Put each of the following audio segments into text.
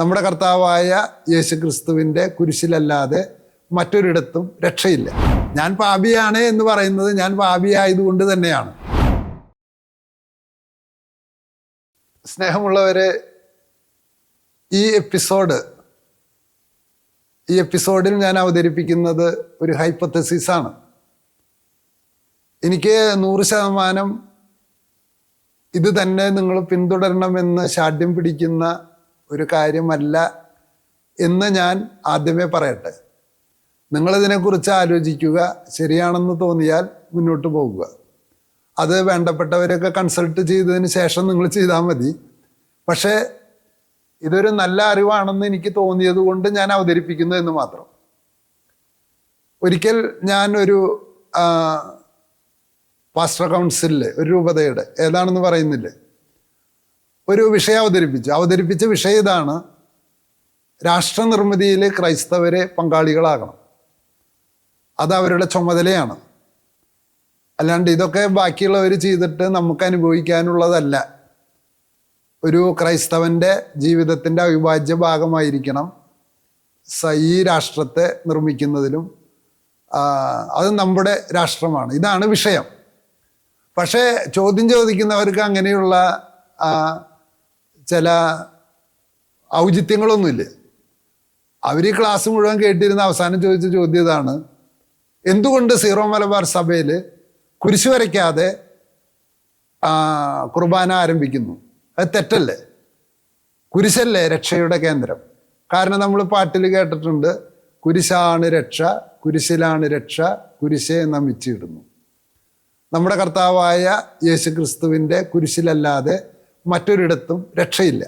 നമ്മുടെ കർത്താവായ യേശു ക്രിസ്തുവിന്റെ കുരിശിലല്ലാതെ മറ്റൊരിടത്തും രക്ഷയില്ല. ഞാൻ പാപിയാണ് എന്ന് പറയുന്നത് ഞാൻ പാപിയായതുകൊണ്ട് തന്നെയാണ്. സ്നേഹമുള്ളവരെ ഈ എപ്പിസോഡ് ഈ എപ്പിസോഡിൽ ഞാൻ അവതരിപ്പിക്കുന്നത് ഒരു ഹൈപ്പത്തസിസാണ്. എനിക്ക് നൂറ് ശതമാനം ഇത് തന്നെ നിങ്ങൾ പിന്തുടരണമെന്ന് ശാഠ്യം പിടിക്കുന്ന ഒരു കാര്യമല്ല എന്ന് ഞാൻ ആദ്യമേ പറയട്ടെ. നിങ്ങളിതിനെക്കുറിച്ച് ആലോചിക്കുക ശരിയാണെന്ന് തോന്നിയാൽ മുന്നോട്ട് പോകുക. അത് വേണ്ടപ്പെട്ടവരൊക്കെ കൺസൾട്ട് ചെയ്തതിന് ശേഷം നിങ്ങൾ ചെയ്താൽ മതി. പക്ഷേ ഇതൊരു നല്ല അറിവാണെന്ന് എനിക്ക് തോന്നിയത് കൊണ്ട് ഞാൻ അവതരിപ്പിക്കുന്നു എന്ന് മാത്രം. ഒരിക്കൽ ഞാൻ ഒരു പാസ്റ്റർ കൗൺസിലിൽ ഒരു രൂപതയുടെ ഏതാണെന്ന് പറയുന്നില്ലേ? ഒരു വിഷയം അവതരിപ്പിച്ചു. അവതരിപ്പിച്ച വിഷയം ഇതാണ് രാഷ്ട്രനിർമ്മിതിയിൽ ക്രൈസ്തവരെ പങ്കാളികളാകണം. അത് അവരുടെ ചുമതലയാണ്. അല്ലാണ്ട് ഇതൊക്കെ ബാക്കിയുള്ളവർ ചെയ്തിട്ട് നമുക്ക് അനുഭവിക്കാനുള്ളതല്ല. ഒരു ക്രൈസ്തവന്റെ ജീവിതത്തിന്റെ അവിഭാജ്യ ഭാഗമായിരിക്കണം ഈ രാഷ്ട്രത്തെ നിർമ്മിക്കുന്നതിലും അത് നമ്മുടെ രാഷ്ട്രമാണ്. ഇതാണ് വിഷയം. പക്ഷേ ചോദ്യം ചോദിക്കുന്നവർക്ക് അങ്ങനെയുള്ള ചില ഔചിത്യങ്ങളൊന്നുമില്ല? അവർ ഈ ക്ലാസ് മുഴുവൻ കേട്ടിരുന്ന അവസാനം ചോദിച്ച ചോദ്യം ഇതാണ്. എന്തുകൊണ്ട് സീറോ മലബാർ സഭയിൽ കുരിശു വരയ്ക്കാതെ കുർബാന ആരംഭിക്കുന്നു? അത് തെറ്റല്ലേ? കുരിശല്ലേ രക്ഷയുടെ കേന്ദ്രം? കാരണം നമ്മൾ പാട്ടിൽ കേട്ടിട്ടുണ്ട് കുരിശാണ് രക്ഷ കുരിശിലാണ് രക്ഷ കുരിശെ നമിച്ചിടുന്നു. നമ്മുടെ കർത്താവായ യേശു ക്രിസ്തുവിന്റെ കുരിശിലല്ലാതെ മറ്റൊരിടത്തും രക്ഷയില്ല.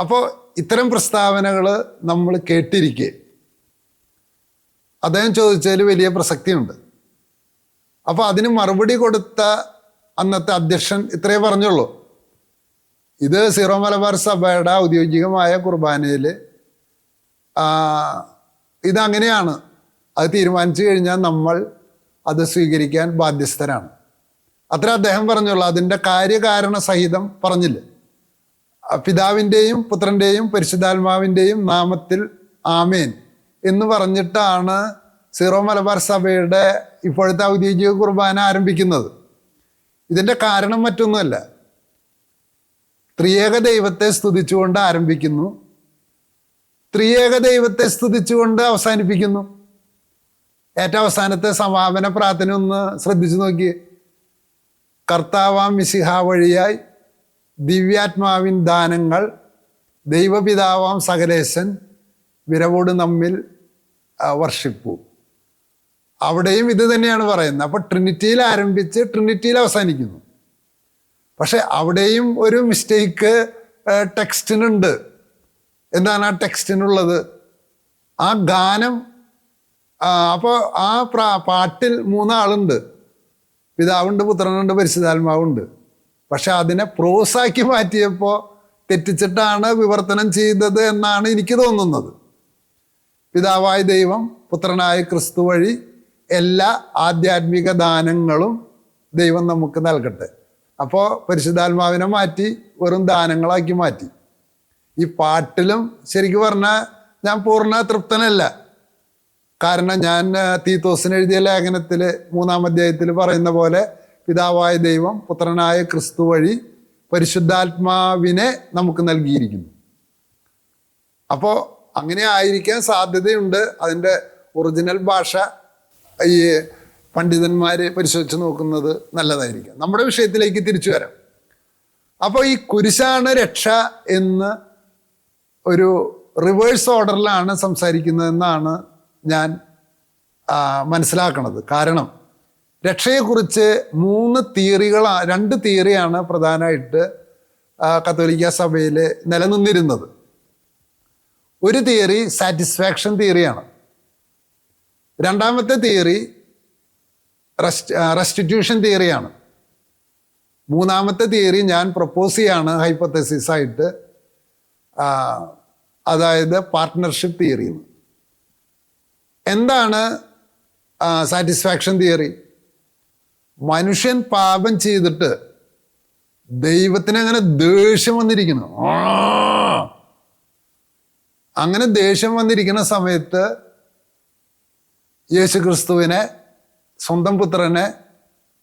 അപ്പോൾ ഇത്തരം പ്രസ്താവനകൾ നമ്മൾ കേട്ടിരിക്കെ. അദ്ദേഹം ചോദിച്ചതിൽ വലിയ പ്രസക്തിയുണ്ട്. അപ്പോൾ അതിന് മറുപടി കൊടുത്ത അന്നത്തെ അധ്യക്ഷൻ ഇത്രയേ പറഞ്ഞുള്ളൂ. ഇത് സീറോ മലബാർ സഭയുടെ ഔദ്യോഗികമായ കുർബാനയിൽ ഇതങ്ങനെയാണ്. അത് തീരുമാനിച്ചു കഴിഞ്ഞാൽ നമ്മൾ അത് സ്വീകരിക്കാൻ ബാധ്യസ്ഥരാണ്. അത്ര അദ്ദേഹം പറഞ്ഞുള്ളൂ. അതിന്റെ കാര്യകാരണ സഹിതം പറഞ്ഞില്ല? പിതാവിന്റെയും പുത്രന്റെയും പരിശുദ്ധാത്മാവിന്റെയും നാമത്തിൽ ആമേൻ എന്ന് പറഞ്ഞിട്ടാണ് സീറോ മലബാർ സഭയുടെ ഇപ്പോഴത്തെ ഔദ്യോഗിക കുർബാന ആരംഭിക്കുന്നത്. ഇതിന്റെ കാരണം മറ്റൊന്നുമല്ല. ത്രിയേക ദൈവത്തെ സ്തുതിച്ചുകൊണ്ട് ആരംഭിക്കുന്നു. ത്രിയേക ദൈവത്തെ സ്തുതിച്ചുകൊണ്ട് അവസാനിപ്പിക്കുന്നു. ഏറ്റവും അവസാനത്തെ സമാപന പ്രാർത്ഥന ഒന്ന് ശ്രദ്ധിച്ചു നോക്കി കർത്താവാം മിസിഹ വഴിയായി ദിവ്യാത്മാവിൻ ദാനങ്ങൾ ദൈവപിതാവാം സകലേശൻ വിരവോട് നമ്മിൽ വർഷിപ്പു. അവിടെയും ഇത് തന്നെയാണ് പറയുന്നത്. അപ്പോൾ ട്രിനിറ്റിയിൽ ആരംഭിച്ച് ട്രിനിറ്റിയിൽ അവസാനിക്കുന്നു. പക്ഷെ അവിടെയും ഒരു മിസ്റ്റേക്ക് ടെക്സ്റ്റിനുണ്ട്. എന്താണ് ആ ടെക്സ്റ്റിനുള്ളത്? ആ ഗാനം അപ്പോൾ ആ പാട്ടിൽ മൂന്നാളുണ്ട്. പിതാവുണ്ട് പുത്രനുണ്ട് പരിശുദ്ധാത്മാവുണ്ട്. പക്ഷെ അതിനെ പ്രോസാക്കി മാറ്റിയപ്പോൾ തെറ്റിച്ചിട്ടാണ് വിവർത്തനം ചെയ്തത് എന്നാണ് എനിക്ക് തോന്നുന്നത്. പിതാവായ ദൈവം പുത്രനായ ക്രിസ്തു വഴി എല്ലാ ആധ്യാത്മിക ദാനങ്ങളും ദൈവം നമുക്ക് നൽകട്ടെ. അപ്പോൾ പരിശുദ്ധാത്മാവിനെ മാറ്റി വെറും ദാനങ്ങളാക്കി മാറ്റി. ഈ പാട്ടിലും ശരിക്കും പറഞ്ഞാൽ ഞാൻ പൂർണ തൃപ്തനല്ല. കാരണം ഞാൻ തീത്തോസിന് എഴുതിയ ലേഖനത്തിൽ മൂന്നാം അധ്യായത്തിൽ പറയുന്ന പോലെ പിതാവായ ദൈവം പുത്രനായ ക്രിസ്തു വഴി പരിശുദ്ധാത്മാവിനെ നമുക്ക് നൽകിയിരിക്കുന്നു. അപ്പോൾ അങ്ങനെ ആയിരിക്കാൻ സാധ്യതയുണ്ട് അതിന്റെ ഒറിജിനൽ ഭാഷ. ഈ പണ്ഡിതന്മാർ പരിശോധിച്ച് നോക്കുന്നത് നല്ലതായിരിക്കും. നമ്മുടെ വിഷയത്തിലേക്ക് തിരിച്ചു വരാം. അപ്പോൾ ഈ കുരിശാണ് രക്ഷ എന്ന് ഒരു റിവേഴ്സ് ഓർഡറിലാണ് സംസാരിക്കുന്നതെന്നാണ് ഞാൻ മനസ്സിലാക്കണത്. കാരണം രക്ഷയെക്കുറിച്ച് മൂന്ന് തിയറികൾ രണ്ട് തിയറിയാണ് പ്രധാനമായിട്ട് കത്തോലിക്ക സഭയിൽ നിലനിന്നിരുന്നത്. ഒരു തിയറി സാറ്റിസ്ഫാക്ഷൻ തിയറിയാണ്. രണ്ടാമത്തെ തിയറി റെസ്റ്റ് റെസ്റ്റിറ്റ്യൂഷൻ തിയറിയാണ്. മൂന്നാമത്തെ തിയറി ഞാൻ പ്രപ്പോസ് ചെയ്യാണ് ഹൈപ്പത്തസിസായിട്ട് അതായത് പാർട്ട്ണർഷിപ്പ് തിയറി എന്ന് എന്താണ് സാറ്റിസ്ഫാക്ഷൻ തിയറി മനുഷ്യൻ പാപം ചെയ്തിട്ട് ദൈവത്തിന് അങ്ങനെ ദേഷ്യം വന്നിരിക്കുന്നു. അങ്ങനെ ദേഷ്യം വന്നിരിക്കുന്ന സമയത്ത് യേശു ക്രിസ്തുവിനെ സ്വന്തം പുത്രനെ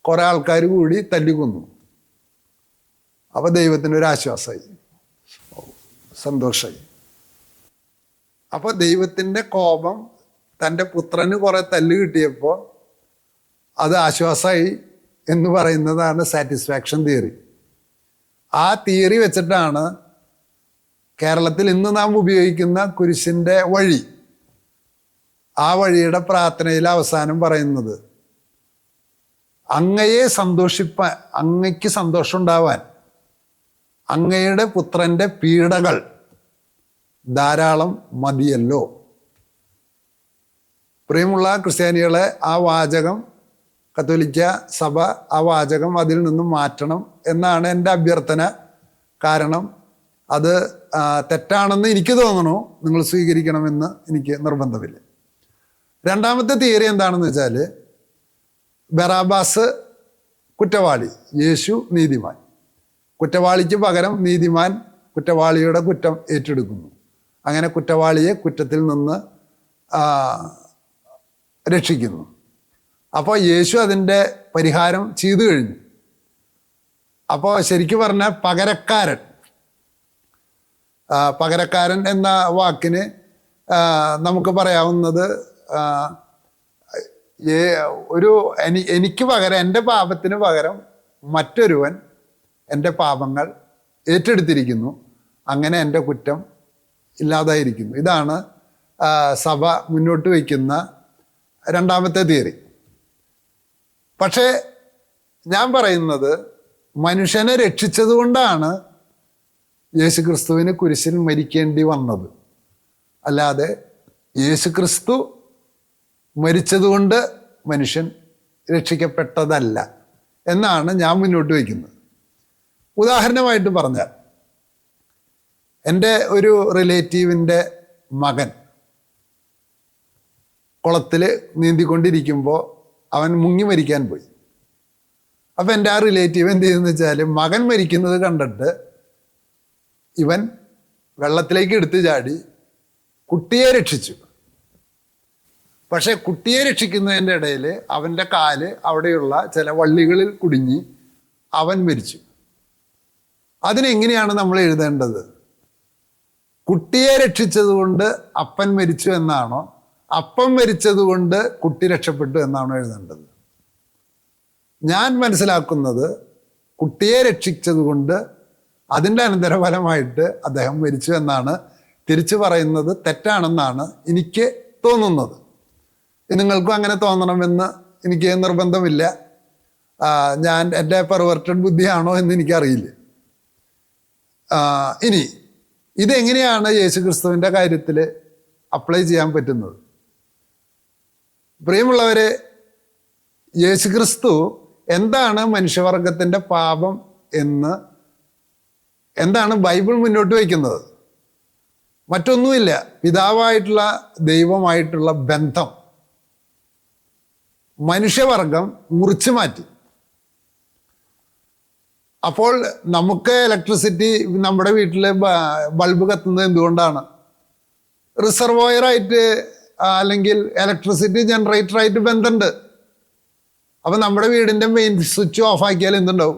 കുറെ ആൾക്കാർ കൂടി തല്ലിക്കൊന്നു. അപ്പൊ ദൈവത്തിന് ഒരു ആശ്വാസമായി സന്തോഷമായി അപ്പൊ ദൈവത്തിന്റെ കോപം തന്റെ പുത്രന് കുറെ തല്ല് കിട്ടിയപ്പോൾ അത് ആശ്വാസമായി എന്ന് പറയുന്നതാണ് സാറ്റിസ്ഫാക്ഷൻ തിയറി ആ തിയറി വെച്ചിട്ടാണ് കേരളത്തിൽ ഇന്ന് നാം ഉപയോഗിക്കുന്ന കുരിശിന്റെ വഴി ആ വഴിയുടെ പ്രാർത്ഥനയിൽ അവസാനം പറയുന്നത് അങ്ങയെ സന്തോഷിപ്പാൻ അങ്ങയ്ക്ക് സന്തോഷമുണ്ടാവാൻ അങ്ങയുടെ പുത്രന്റെ പീഡകൾ ധാരാളം മതിയല്ലോ. പ്രിയമുള്ള ക്രിസ്ത്യാനികളെ ആ വാചകം കത്തോലിക്ക സഭ ആ വാചകം അതിൽ നിന്നും മാറ്റണം എന്നാണ് എന്റെ അഭ്യർത്ഥന. കാരണം അത് തെറ്റാണെന്ന് എനിക്ക് തോന്നണു നിങ്ങൾ സ്വീകരിക്കണമെന്ന് എനിക്ക് നിർബന്ധമില്ല. രണ്ടാമത്തെ തിയറി എന്താണെന്ന് വെച്ചാൽ ബറാബാസ് കുറ്റവാളി യേശു നീതിമാൻ. കുറ്റവാളിക്ക് പകരം നീതിമാൻ കുറ്റവാളിയുടെ കുറ്റം ഏറ്റെടുക്കുന്നു. അങ്ങനെ കുറ്റവാളിയെ കുറ്റത്തിൽ നിന്ന് രക്ഷിക്കുന്നു. അപ്പോൾ യേശു അതിന്റെ പരിഹാരം ചെയ്തു കഴിഞ്ഞു. അപ്പോൾ ശരിക്കും പറഞ്ഞാൽ പകരക്കാരൻ. പകരക്കാരൻ എന്ന വാക്കിന് നമുക്ക് പറയാവുന്നത് ഒരു എനി എനിക്ക് പകരം എന്റെ പാപത്തിന് പകരം മറ്റൊരുവൻ എന്റെ പാപങ്ങൾ ഏറ്റെടുത്തിരിക്കുന്നു. അങ്ങനെ എന്റെ കുറ്റം ഇല്ലാതായിരിക്കുന്നു. ഇതാണ് സഭ മുന്നോട്ട് വയ്ക്കുന്ന രണ്ടാമത്തെ തിയറി. പക്ഷേ ഞാൻ പറയുന്നത് മനുഷ്യനെ രക്ഷിച്ചതുകൊണ്ടാണ് യേശു ക്രിസ്തുവിന് കുരിശിൽ മരിക്കേണ്ടി വന്നത്. അല്ലാതെ യേശു ക്രിസ്തു മരിച്ചതുകൊണ്ട് മനുഷ്യൻ രക്ഷിക്കപ്പെട്ടതല്ല എന്നാണ് ഞാൻ മുന്നോട്ട് വയ്ക്കുന്നത്. ഉദാഹരണമായിട്ട് പറഞ്ഞാൽ എന്റെ ഒരു റിലേറ്റീവിന്റെ മകൻ കുളത്തിൽ നീന്തിക്കൊണ്ടിരിക്കുമ്പോൾ അവൻ മുങ്ങി മരിക്കാൻ പോയി. അപ്പം എന്റെ ആ റിലേറ്റീവ് എന്ത് ചെയ്തെന്ന് വെച്ചാൽ മകൻ മരിക്കുന്നത് കണ്ടിട്ട് ഇവൻ വെള്ളത്തിലേക്ക് എടുത്തു ചാടി കുട്ടിയെ രക്ഷിച്ചു. പക്ഷേ കുട്ടിയെ രക്ഷിക്കുന്നതിന്റെ ഇടയിൽ അവന്റെ കാൽ അവിടെയുള്ള ചില വള്ളികളിൽ കുടുങ്ങി അവൻ മരിച്ചു. അതിനെങ്ങനെയാണ് നമ്മൾ എഴുതേണ്ടത്? കുട്ടിയെ രക്ഷിച്ചതുകൊണ്ട് അപ്പൻ മരിച്ചു എന്നാണോ അപ്പൻ മരിച്ചതുകൊണ്ട് കുട്ടി രക്ഷപ്പെട്ടു എന്നാണ് എഴുതേണ്ടത്. ഞാൻ മനസ്സിലാക്കുന്നത് കുട്ടിയെ രക്ഷിച്ചത് കൊണ്ട് അതിന്റെ അനന്തരഫലമായിട്ട് അദ്ദേഹം മരിച്ചു എന്നാണ് തിരിച്ചു പറയുന്നത് തെറ്റാണെന്നാണ് എനിക്ക് തോന്നുന്നത്. നിങ്ങൾക്കും അങ്ങനെ തോന്നണമെന്ന് എനിക്ക് നിർബന്ധമില്ല. ഞാൻ എന്റെ പെർവർട്ടഡ് ബുദ്ധിയാണോ എന്ന് എനിക്കറിയില്ല. ഇനി ഇതെങ്ങനെയാണ് യേശു ക്രിസ്തുവിന്റെ കാര്യത്തിൽ അപ്ലൈ ചെയ്യാൻ പറ്റുന്നത്? പ്രിയമുള്ളവരെ യേശുക്രിസ്തു എന്താണ് മനുഷ്യവർഗത്തിന്റെ പാപം എന്ന് എന്താണ് ബൈബിൾ മുന്നോട്ട് വയ്ക്കുന്നത്? മറ്റൊന്നുമില്ല പിതാവായിട്ടുള്ള ദൈവമായിട്ടുള്ള ബന്ധം മനുഷ്യവർഗം മുറിച്ചു മാറ്റി. അപ്പോൾ നമുക്ക് ഇലക്ട്രിസിറ്റി നമ്മുടെ വീട്ടിൽ ബൾബ് കത്തുന്നത് എന്തുകൊണ്ടാണ്? റിസർവോയറായിട്ട് അല്ലെങ്കിൽ ഇലക്ട്രിസിറ്റി ജനറേറ്ററായിട്ട് ബന്ധമുണ്ട് അപ്പം നമ്മുടെ വീടിന്റെ മെയിൻ സ്വിച്ച് ഓഫ് ആക്കിയാൽ എന്തുണ്ടാവും?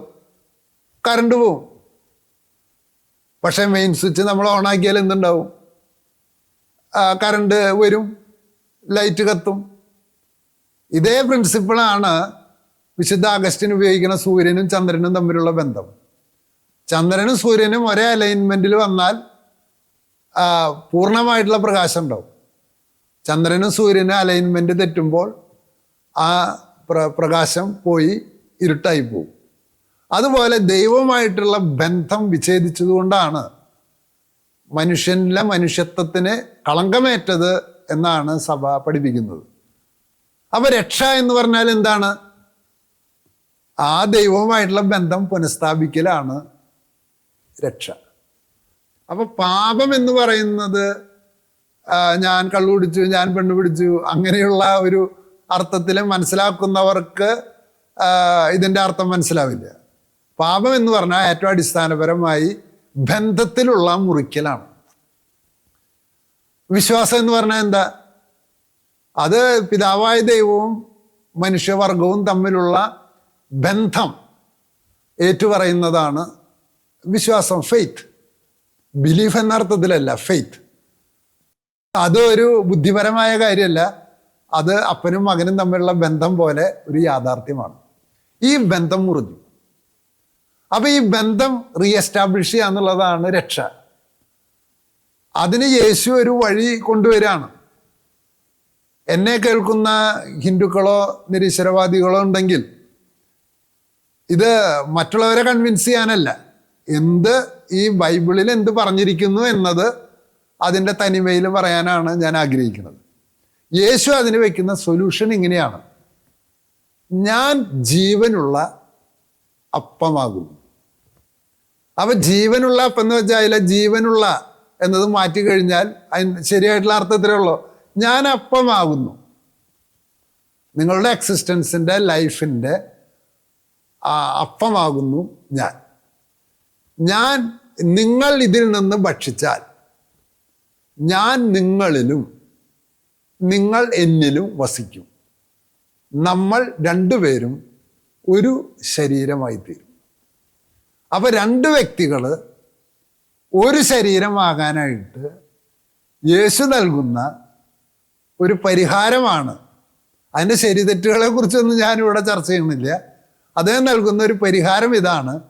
കറണ്ട് പോവും. പക്ഷേ മെയിൻ സ്വിച്ച് നമ്മൾ ഓൺ ആക്കിയാൽ എന്തുണ്ടാവും? കറണ്ട് വരും ലൈറ്റ് കത്തും. ഇതേ പ്രിൻസിപ്പിളാണ് വിശുദ്ധ അഗസ്റ്റിന് ഉപയോഗിക്കുന്ന സൂര്യനും ചന്ദ്രനും തമ്മിലുള്ള ബന്ധം. ചന്ദ്രനും സൂര്യനും ഒരേ അലൈൻമെന്റിൽ വന്നാൽ പൂർണമായിട്ടുള്ള പ്രകാശം ഉണ്ടാവും. ചന്ദ്രനും സൂര്യനും അലൈൻമെന്റ് തെറ്റുമ്പോൾ ആ പ്ര പ്രകാശം പോയി ഇരുട്ടായി പോകും. അതുപോലെ ദൈവമായിട്ടുള്ള ബന്ധം വിച്ഛേദിച്ചതുകൊണ്ടാണ് മനുഷ്യനിലെ മനുഷ്യത്വത്തിന് കളങ്കമേറ്റത് എന്നാണ് സഭ പഠിപ്പിക്കുന്നത്. അപ്പൊ രക്ഷ എന്ന് പറഞ്ഞാൽ എന്താണ്? ആ ദൈവവുമായിട്ടുള്ള ബന്ധം പുനഃസ്ഥാപിക്കലാണ് രക്ഷ. അപ്പൊ പാപം എന്ന് പറയുന്നത് ഞാൻ കള്ളു പിടിച്ചു ഞാൻ പെണ്ണു പിടിച്ചു അങ്ങനെയുള്ള ഒരു അർത്ഥത്തിൽ മനസ്സിലാക്കുന്നവർക്ക് ഇതിന്റെ അർത്ഥം മനസ്സിലാവില്ല. പാപം എന്ന് പറഞ്ഞാൽ ഏറ്റവും അടിസ്ഥാനപരമായി ബന്ധത്തിലുള്ള മുറിക്കലാണ്. വിശ്വാസം എന്ന് പറഞ്ഞാൽ എന്താ? അത് പിതാവായ ദൈവവും മനുഷ്യവർഗവും തമ്മിലുള്ള ബന്ധം ഏറ്റുപറയുന്നതാണ് വിശ്വാസം ഫെയ്ത്ത് ബിലീഫ് എന്ന അർത്ഥത്തിലല്ല ഫെയ്ത്ത് അത് ഒരു ബുദ്ധിപരമായ കാര്യമല്ല. അത് അപ്പനും മകനും തമ്മിലുള്ള ബന്ധം പോലെ ഒരു യാഥാർത്ഥ്യമാണ്. ഈ ബന്ധം മുറിഞ്ഞു. അപ്പൊ ഈ ബന്ധം റീഎസ്റ്റാബ്ലിഷ് ചെയ്യുക എന്നുള്ളതാണ് രക്ഷ. അതിന് യേശു ഒരു വഴി കൊണ്ടുവരികയാണ്. എന്നെ കേൾക്കുന്ന ഹിന്ദുക്കളോ നിരീശ്വരവാദികളോ ഉണ്ടെങ്കിൽ ഇത് മറ്റുള്ളവരെ കൺവിൻസ് ചെയ്യാനല്ല. എന്ത് ഈ ബൈബിളിൽ എന്ത് പറഞ്ഞിരിക്കുന്നു എന്നത് അതിന്റെ തനിമയിൽ പറയാനാണ് ഞാൻ ആഗ്രഹിക്കുന്നത്. യേശു അതിന് വയ്ക്കുന്ന സൊല്യൂഷൻ ഇങ്ങനെയാണ്. ഞാൻ ജീവനുള്ള അപ്പമാകുന്നു. അപ്പൊ ജീവനുള്ള അപ്പം എന്ന് വെച്ചാൽ അതിലെ ജീവനുള്ള എന്നത് മാറ്റി കഴിഞ്ഞാൽ അതിന് ശരിയായിട്ടുള്ള അർത്ഥത്തിലേ ഉള്ളൂ. ഞാൻ അപ്പമാകുന്നു. നിങ്ങളുടെ എക്സിസ്റ്റൻസിന്റെ ലൈഫിന്റെ അപ്പമാകുന്നു ഞാൻ. ഞാൻ നിങ്ങൾ ഇതിൽ നിന്ന് ഭക്ഷിച്ചാൽ ഞാൻ നിങ്ങളിലും നിങ്ങൾ എന്നിലും വസിക്കും. നമ്മൾ രണ്ടുപേരും ഒരു ശരീരമായി തീരും അപ്പോൾ രണ്ട് വ്യക്തികൾ ഒരു ശരീരമാകാനായിട്ട് യേശു നൽകുന്ന ഒരു പരിഹാരമാണ്. അതിന്റെ ശരിതെറ്റുകളെ കുറിച്ചൊന്നും ഞാനിവിടെ ചർച്ച ചെയ്യുന്നില്ല. അദ്ദേഹം നൽകുന്ന ഒരു പരിഹാരം ഇതാണ്.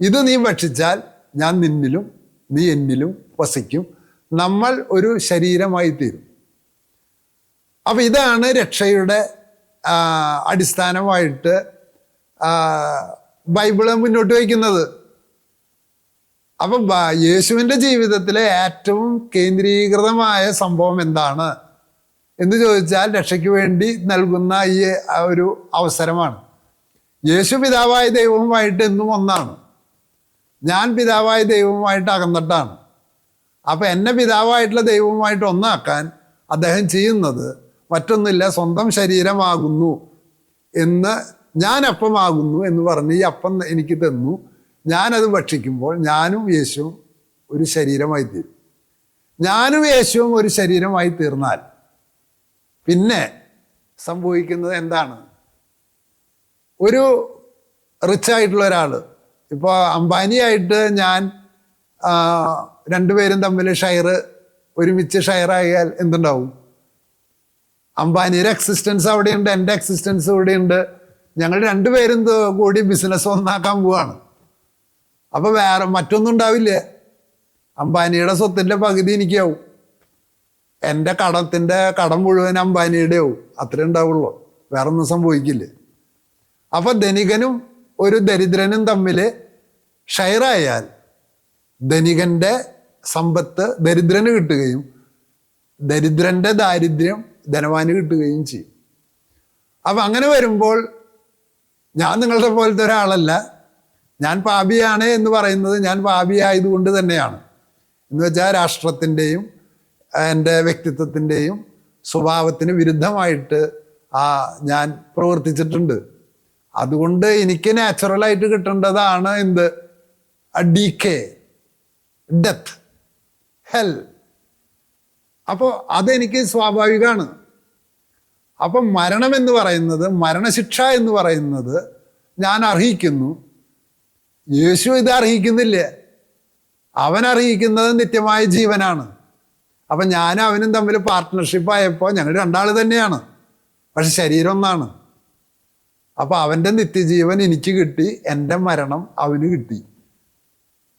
ഇത് നീ ഭക്ഷിച്ചാൽ ഞാൻ നിന്നിലും നീ എന്നിലും വസിക്കും. നമ്മൾ ഒരു ശരീരമായി തീരും. അപ്പം ഇതാണ് രക്ഷയുടെ അടിസ്ഥാനമായിട്ട് ബൈബിൾ മുന്നോട്ട് വയ്ക്കുന്നത്. അപ്പം യേശുവിന്റെ ജീവിതത്തിലെ ഏറ്റവും കേന്ദ്രീകൃതമായ സംഭവം എന്താണ്? എന്ന് ചോദിച്ചാൽ രക്ഷയ്ക്ക് വേണ്ടി നൽകുന്ന ഈ ഒരു അവസരമാണ്. യേശു പിതാവായ ദൈവവുമായിട്ട് എന്നും ഒന്നാണ്. ഞാൻ പിതാവായ ദൈവവുമായിട്ട് അകന്നിട്ടാണ്. അപ്പം എന്നെ പിതാവായിട്ടുള്ള ദൈവവുമായിട്ട് ഒന്നാക്കാൻ അദ്ദേഹം ചെയ്യുന്നത് മറ്റൊന്നില്ല സ്വന്തം ശരീരമാകുന്നു എന്ന് ഞാൻ അപ്പമാകുന്നു എന്ന് പറഞ്ഞ് ഈ അപ്പം എനിക്ക് തന്നു. ഞാനത് ഭക്ഷിക്കുമ്പോൾ ഞാനും യേശുവും ഒരു ശരീരമായി തീരും. ഞാനും യേശുവും ഒരു ശരീരമായി തീർന്നാൽ പിന്നെ സംഭവിക്കുന്നത് എന്താണ്? ഒരു റിച്ചായിട്ടുള്ള ഒരാൾ ഇപ്പോൾ അംബാനിയായിട്ട് ഞാൻ രണ്ടുപേരും തമ്മിൽ ഷെയർ ഒരുമിച്ച് ഷെയർ ആയാൽ എന്തുണ്ടാവും? അംബാനിയുടെ എക്സിസ്റ്റൻസ് അവിടെയുണ്ട് എന്റെ എക്സിസ്റ്റൻസ് ഇവിടെയുണ്ട്. ഞങ്ങൾ രണ്ടുപേരും കൂടി ബിസിനസ് ഒന്നാക്കാൻ പോവാണ്. അപ്പോൾ വേറെ മറ്റൊന്നും ഉണ്ടാവില്ല. അംബാനിയുടെ സ്വത്തിന്റെ പകുതി എനിക്കാവും. എന്റെ കടത്തിന്റെ കടം മുഴുവൻ അംബാനിയുടെ ആവും. അത്രേ ഉണ്ടാവുള്ളൂ. വേറെ ഒന്നും സംഭവിക്കില്ല. അപ്പോൾ ധനികനും ഒരു ദരിദ്രനും തമ്മിൽ ഷെയറായാൽ ധനികന്റെ സമ്പത്ത് ദരിദ്രന് കിട്ടുകയും ദരിദ്രന്റെ ദാരിദ്ര്യം ധനവാന് കിട്ടുകയും ചെയ്യും. അപ്പം അങ്ങനെ വരുമ്പോൾ ഞാൻ നിങ്ങളുടെ പോലത്തെ ഒരാളല്ല. ഞാൻ പാപിയാണ് എന്ന് പറയുന്നത് ഞാൻ പാപിയായതുകൊണ്ട് തന്നെയാണ്. എന്ന് വെച്ചാൽ രാഷ്ട്രത്തിന്റെയും എന്റെ വ്യക്തിത്വത്തിന്റെയും സ്വഭാവത്തിന് വിരുദ്ധമായിട്ട് ആ ഞാൻ പ്രവർത്തിച്ചിട്ടുണ്ട്. അതുകൊണ്ട് എനിക്ക് നാച്ചുറലായിട്ട് കിട്ടേണ്ടതാണ് എന്ത്? ഡി കെ ഡെത്ത് ഹെൽ അപ്പോൾ അതെനിക്ക് സ്വാഭാവികമാണ് അപ്പം മരണം എന്ന് പറയുന്നത് മരണശിക്ഷ എന്ന് പറയുന്നത് ഞാൻ അർഹിക്കുന്നു. യേശു ഇത് അർഹിക്കുന്നില്ല. അവൻ അർഹിക്കുന്നത് നിത്യമായ ജീവനാണ്. അപ്പം ഞാനും അവനും തമ്മിൽ പാർട്ട്ണർഷിപ്പ് ആയപ്പോൾ ഞങ്ങൾ രണ്ടാൾ തന്നെയാണ്. പക്ഷെ ശരീരം ഒന്നാണ്. അപ്പോൾ അവന്റെ നിത്യജീവൻ എനിക്ക് കിട്ടി എന്റെ മരണം അവന് കിട്ടി.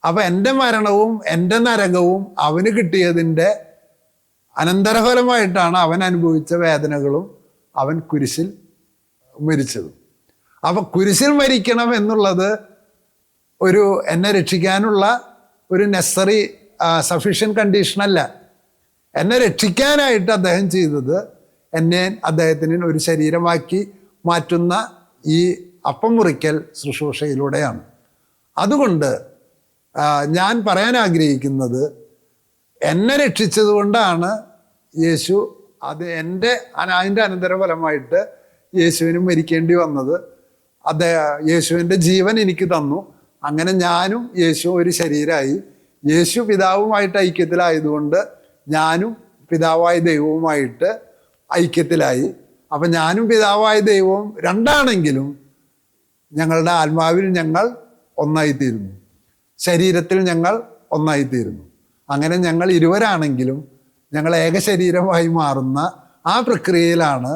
അപ്പം എന്റെ മരണവും എന്റെ നരകവും അവന് കിട്ടിയതിന്റെ അനന്തരഫലമായിട്ടാണ് അവൻ അനുഭവിച്ച വേദനകളും അവൻ കുരിശിൽ മരിച്ചതും. അപ്പം കുരിശിൽ മരിക്കണം എന്നുള്ളത് ഒരു എന്നെ രക്ഷിക്കാനുള്ള ഒരു നെസറി സഫീഷ്യൻ കണ്ടീഷനല്ല എന്നെ രക്ഷിക്കാനായിട്ട് അദ്ദേഹം ചെയ്തത് എന്നെ അദ്ദേഹത്തിന് ഒരു ശരീരമാക്കി മാറ്റുന്ന ഈ അപ്പം മുറിക്കൽ ശുശ്രൂഷയിലൂടെയാണ്. അതുകൊണ്ട് ഞാൻ പറയാൻ ആഗ്രഹിക്കുന്നത് എന്നെ രക്ഷിച്ചത് കൊണ്ടാണ് യേശു അത് എന്റെ അതിന്റെ അനന്തരഫലമായിട്ട് യേശുവിന് മരിക്കേണ്ടി വന്നത്. അദ്ദേഹം യേശുവിന്റെ ജീവൻ എനിക്ക് തന്നു. അങ്ങനെ ഞാനും യേശു ഒരു ശരീരമായി യേശു പിതാവുമായിട്ട് ഐക്യത്തിലായതുകൊണ്ട് ഞാനും പിതാവായ ദൈവവുമായിട്ട് ഐക്യത്തിലായി. അപ്പം ഞാനും പിതാവായ ദൈവവും രണ്ടാണെങ്കിലും ഞങ്ങളുടെ ആത്മാവിൽ ഞങ്ങൾ ഒന്നായിത്തീരുന്നു. ശരീരത്തിൽ ഞങ്ങൾ ഒന്നായിത്തീരുന്നു. അങ്ങനെ ഞങ്ങൾ ഇരുവരാണെങ്കിലും ഞങ്ങൾ ഏകശരീരമായി മാറുന്ന ആ പ്രക്രിയയിലാണ്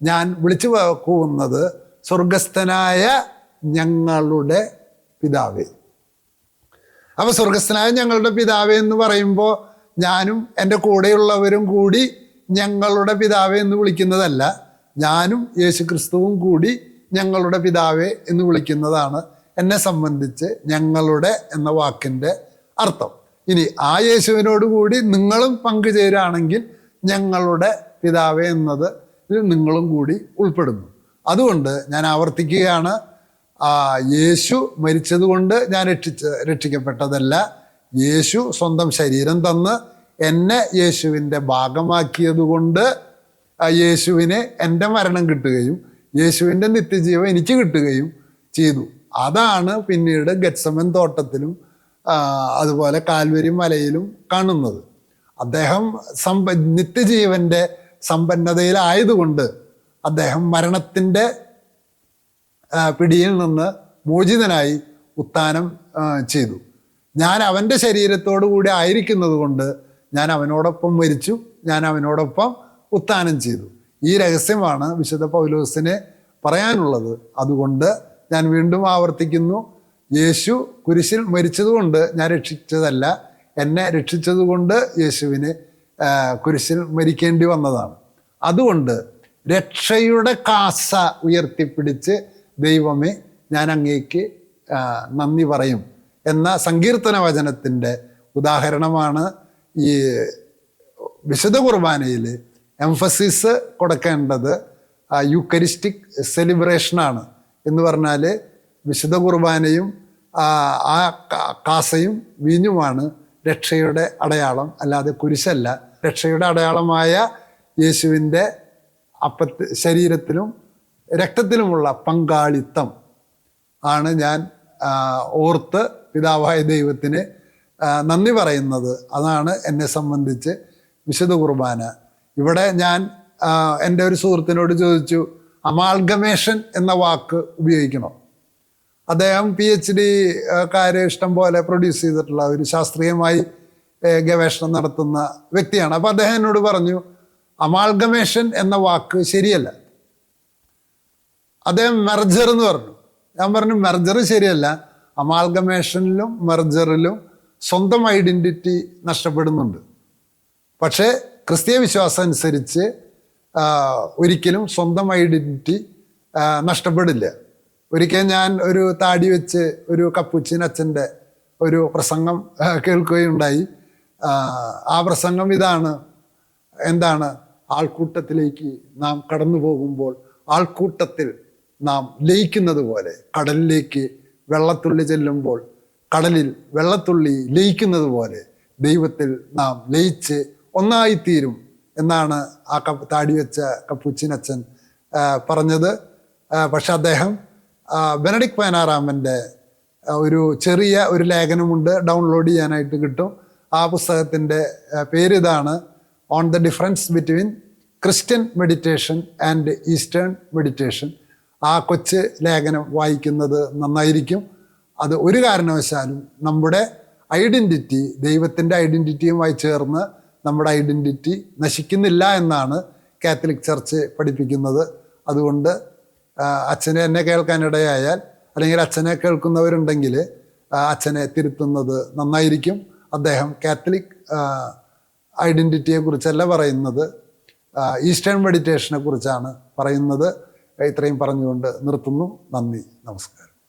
ഞാൻ വിളിച്ചു കൂവുന്നത് സ്വർഗസ്ഥനായ ഞങ്ങളുടെ പിതാവേ. അപ്പൊ സ്വർഗസ്ഥനായ ഞങ്ങളുടെ പിതാവേ എന്ന് പറയുമ്പോൾ ഞാനും എന്റെ കൂടെയുള്ളവരും കൂടി ഞങ്ങളുടെ പിതാവേ എന്ന് വിളിക്കുന്നതല്ല ഞാനും യേശു ക്രിസ്തുവും കൂടി ഞങ്ങളുടെ പിതാവേ എന്ന് വിളിക്കുന്നതാണ് എന്നെ സംബന്ധിച്ച് ഞങ്ങളുടെ എന്ന വാക്കിന്റെ അർത്ഥം. ഇനി ആ യേശുവിനോടുകൂടി നിങ്ങളും പങ്കുചേരുകയാണെങ്കിൽ ഞങ്ങളുടെ പിതാവ് എന്നത് നിങ്ങളും കൂടി ഉൾപ്പെടുന്നു. അതുകൊണ്ട് ഞാൻ ആവർത്തിക്കുകയാണ്. യേശു മരിച്ചതുകൊണ്ട് ഞാൻ രക്ഷിച്ച് രക്ഷിക്കപ്പെട്ടതല്ല. യേശു സ്വന്തം ശരീരം തന്ന് എന്നെ യേശുവിന്റെ ഭാഗമാക്കിയതുകൊണ്ട് യേശുവിന് എന്റെ മരണം കിട്ടുകയും യേശുവിന്റെ നിത്യജീവൻ എനിക്ക് കിട്ടുകയും ചെയ്തു. അതാണ് പിന്നീട് ഗത്സമൻ തോട്ടത്തിലും അതുപോലെ കാൽവരി മലയിലും കാണുന്നത്. അദ്ദേഹം സമ്പ നിത്യജീവന്റെ സമ്പന്നതയിലായതുകൊണ്ട് അദ്ദേഹം മരണത്തിന്റെ പിടിയിൽ നിന്ന് മോചിതനായി ഉത്ഥാനം ചെയ്തു. ഞാൻ അവന്റെ ശരീരത്തോടു കൂടി ആയിരിക്കുന്നത് കൊണ്ട് ഞാൻ അവനോടൊപ്പം മരിച്ചു ഞാൻ അവനോടൊപ്പം ഉത്ഥാനം ചെയ്തു. ഈ രഹസ്യമാണ് വിശുദ്ധ പൗലോസിനെ പറയാനുള്ളത്. അതുകൊണ്ട് ഞാൻ വീണ്ടും ആവർത്തിക്കുന്നു. യേശു കുരിശിൽ മരിച്ചതുകൊണ്ട് ഞാൻ രക്ഷിച്ചതല്ല എന്നെ രക്ഷിച്ചതുകൊണ്ട് യേശുവിന് കുരിശിൽ മരിക്കേണ്ടി വന്നതാണ്. അതുകൊണ്ട് രക്ഷയുടെ കാസ ഉയർത്തിപ്പിടിച്ച് ദൈവമേ ഞാൻ അങ്ങേക്ക് നന്ദി പറയും എന്ന സങ്കീർത്തന വചനത്തിന്റെ ഉദാഹരണമാണ് ഈ വിശുദ്ധ കുർബാനയിൽ എംഫസിസ് കൊടുക്കേണ്ടത് യുക്കരിസ്റ്റിക് സെലിബ്രേഷനാണ് എന്ന് പറഞ്ഞാൽ വിശുദ്ധ കുർബാനയും ആ, കാസയും വീഞ്ഞുമാണ് രക്ഷയുടെ അടയാളം. അല്ലാതെ കുരിശല്ല. രക്ഷയുടെ അടയാളമായ യേശുവിന്റെ അപ്പത്ത് ശരീരത്തിലും രക്തത്തിലുമുള്ള പങ്കാളിത്തം ആണ് ഞാൻ ഓർത്ത് പിതാവായ ദൈവത്തിന് നന്ദി പറയുന്നത്. അതാണ് എന്നെ സംബന്ധിച്ച് വിശുദ്ധ കുർബാന. ഇവിടെ ഞാൻ എന്റെ ഒരു സുഹൃത്തിനോട് ചോദിച്ചു അമാൽഗമേഷൻ എന്ന വാക്ക് ഉപയോഗിക്കണം. അദ്ദേഹം പി എച്ച് ഡി കാര് ഇഷ്ടം പോലെ പ്രൊഡ്യൂസ് ചെയ്തിട്ടുള്ള ഒരു ശാസ്ത്രീയമായി ഗവേഷണം നടത്തുന്ന വ്യക്തിയാണ്. അപ്പോൾ അദ്ദേഹം എന്നോട് പറഞ്ഞു അമാൽഗമേഷൻ എന്ന വാക്ക് ശരിയല്ല. അദ്ദേഹം മെർജർ എന്ന് പറഞ്ഞു. ഞാൻ പറഞ്ഞു മെർജർ ശരിയല്ല. അമാൽഗമേഷനിലും മെർജറിലും സ്വന്തം ഐഡന്റിറ്റി നഷ്ടപ്പെടുന്നുണ്ട്. പക്ഷേ ക്രിസ്തീയ വിശ്വാസം അനുസരിച്ച് ഒരിക്കലും സ്വന്തം ഐഡന്റിറ്റി നഷ്ടപ്പെടില്ല. ഒരിക്കൽ ഞാൻ ഒരു താടി വെച്ച് ഒരു കപ്പുച്ചിൻ അച്ഛന്റെ ഒരു പ്രസംഗം കേൾക്കുകയുണ്ടായി. ആ, പ്രസംഗം ഇതാണ്. എന്താണ്? ആൾക്കൂട്ടത്തിലേക്ക് നാം കടന്നു പോകുമ്പോൾ ആൾക്കൂട്ടത്തിൽ നാം ലയിക്കുന്നത് പോലെ കടലിലേക്ക് വെള്ളത്തുള്ളി ചെല്ലുമ്പോൾ കടലിൽ വെള്ളത്തുള്ളി ലയിക്കുന്നത് പോലെ ദൈവത്തിൽ നാം ലയിച്ച് ഒന്നായിത്തീരും. എന്നാണ് ആ കപ്പ് താടി വെച്ച കപ്പുച്ചിനച്ഛൻ പറഞ്ഞത്. പക്ഷെ അദ്ദേഹം ബെനഡിക് പയനാറാമന്റെ ഒരു ചെറിയ ഒരു ലേഖനമുണ്ട് ഡൗൺലോഡ് ചെയ്യാനായിട്ട് കിട്ടും. ആ പുസ്തകത്തിന്റെ ആ, പേര് ഇതാണ് on the difference between Christian meditation and eastern meditation ആ കൊച്ച് ലേഖനം വായിക്കുന്നത് നന്നായിരിക്കും. അത് ഒരു കാരണവശാലും നമ്മുടെ ഐഡന്റിറ്റി ദൈവത്തിന്റെ ഐഡന്റിറ്റിയുമായി ചേർന്ന് നമ്മുടെ ഐഡന്റിറ്റി നശിക്കുന്നില്ല എന്നാണ് കാത്തലിക് ചർച്ച് പഠിപ്പിക്കുന്നത്. അതുകൊണ്ട് അച്ഛനെ എന്നെ കേൾക്കാനിടയായാൽ അല്ലെങ്കിൽ അച്ഛനെ കേൾക്കുന്നവരുണ്ടെങ്കിൽ അച്ഛനെ തിരുത്തുന്നത് നന്നായിരിക്കും. അദ്ദേഹം കാത്തലിക് ഐഡന്റിറ്റിയെ കുറിച്ചല്ല പറയുന്നത് ഈസ്റ്റേൺ മെഡിറ്റേഷനെ കുറിച്ചാണ് പറയുന്നത്. ഇത്രയും പറഞ്ഞുകൊണ്ട് നിർത്തുന്നു. നന്ദി. നമസ്കാരം.